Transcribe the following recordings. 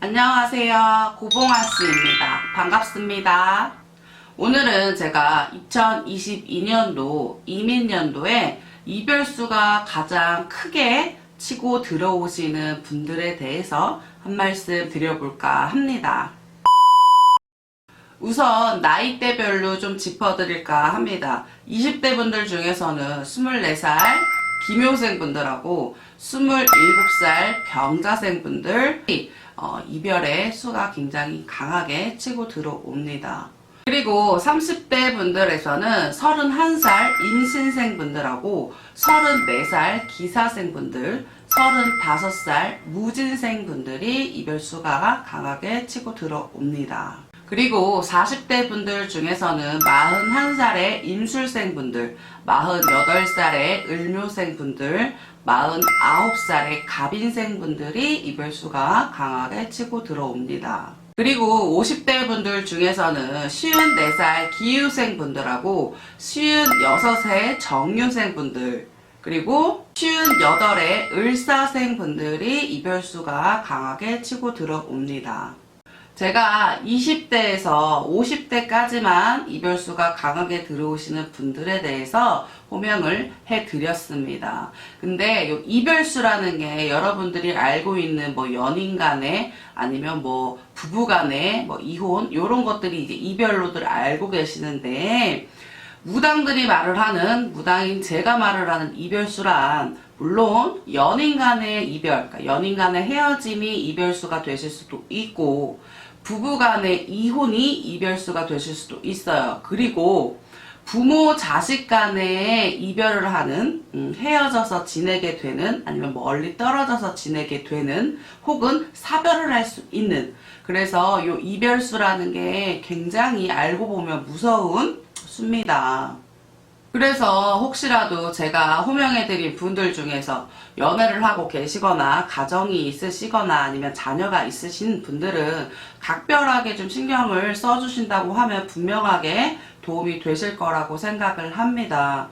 안녕하세요. 고봉아씨입니다. 반갑습니다. 오늘은 제가 2022년도 이민년도에 이별수가 가장 크게 치고 들어오시는 분들에 대해서 한 말씀 드려볼까 합니다. 우선 나이대별로 좀 짚어드릴까 합니다. 20대 분들 중에서는 24살 김효생 분들하고 27살 병자생 분들이 어, 이별의 수가 굉장히 강하게 치고 들어옵니다. 그리고 30대 분들에서는 31살 임신생 분들하고 34살 기사생 분들, 35살 무진생 분들이 이별수가 강하게 치고 들어옵니다. 그리고 40대 분들 중에서는 41살의 임술생 분들, 48살의 을묘생 분들, 49살의 갑인생 분들이 이별수가 강하게 치고 들어옵니다. 그리고 50대 분들 중에서는 54살 기유생 분들하고 56세 정유생 분들, 그리고 58의 을사생 분들이 이별수가 강하게 치고 들어옵니다. 제가 20대에서 50대까지만 이별수가 강하게 들어오시는 분들에 대해서 호명을 해드렸습니다. 근데 요 이별수라는 게 여러분들이 알고 있는 뭐 연인 간에 아니면 뭐 부부 간에 뭐 이혼 요런 것들이 이제 이별로들 알고 계시는데 무당들이 말을 하는 무당인 제가 말을 하는 이별수란 물론 연인 간의 이별, 그러니까 연인 간의 헤어짐이 이별수가 되실 수도 있고 부부 간의 이혼이 이별수가 되실 수도 있어요. 그리고 부모 자식 간의 이별을 하는 음, 헤어져서 지내게 되는 아니면 멀리 떨어져서 지내게 되는 혹은 사별을 할 수 있는 그래서 요 이별수라는 게 굉장히 알고 보면 무서운 수입니다. 그래서 혹시라도 제가 호명해드린 분들 중에서 연애를 하고 계시거나 가정이 있으시거나 아니면 자녀가 있으신 분들은 각별하게 좀 신경을 써주신다고 하면 분명하게 도움이 되실 거라고 생각을 합니다.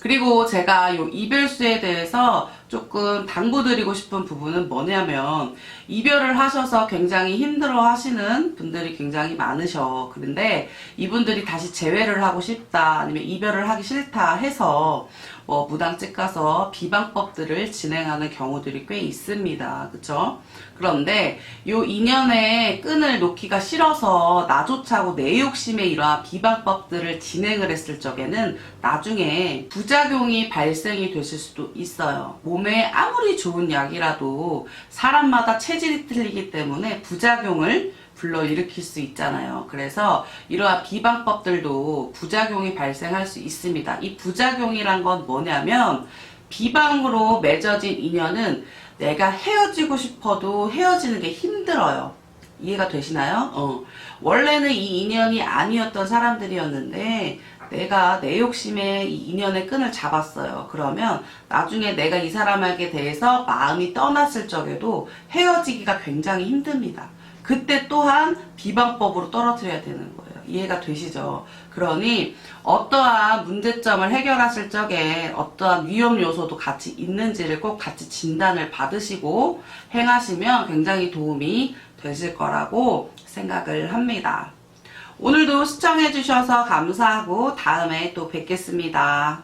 그리고 제가 요 이별수에 대해서 조금 당부드리고 싶은 부분은 뭐냐면 이별을 하셔서 굉장히 힘들어 하시는 분들이 굉장히 많으셔. 그런데 이분들이 다시 재회를 하고 싶다 아니면 이별을 하기 싫다 해서 뭐 무당집 가서 비방법들을 진행하는 경우들이 꽤 있습니다. 그쵸? 그런데 요 인연의 끈을 놓기가 싫어서 나조차고 내 욕심에 이러한 비방법들을 진행을 했을 적에는 나중에 부작용이 발생이 되실 수도 있어요. 몸에 아무리 좋은 약이라도 사람마다 체질이 틀리기 때문에 부작용을 불러일으킬 수 있잖아요. 그래서 이러한 비방법들도 부작용이 발생할 수 있습니다. 이 부작용이란 건 뭐냐면 비방으로 맺어진 인연은 내가 헤어지고 싶어도 헤어지는 게 힘들어요. 이해가 되시나요? 어. 원래는 이 인연이 아니었던 사람들이었는데 내가 내 욕심에 이 인연의 끈을 잡았어요. 그러면 나중에 내가 이 사람에게 대해서 마음이 떠났을 적에도 헤어지기가 굉장히 힘듭니다. 그때 또한 비방법으로 떨어뜨려야 되는 거예요. 이해가 되시죠? 그러니 어떠한 문제점을 해결하실 적에 어떠한 위험 요소도 같이 있는지를 꼭 같이 진단을 받으시고 행하시면 굉장히 도움이 되실 거라고 생각을 합니다. 오늘도 시청해주셔서 감사하고 다음에 또 뵙겠습니다.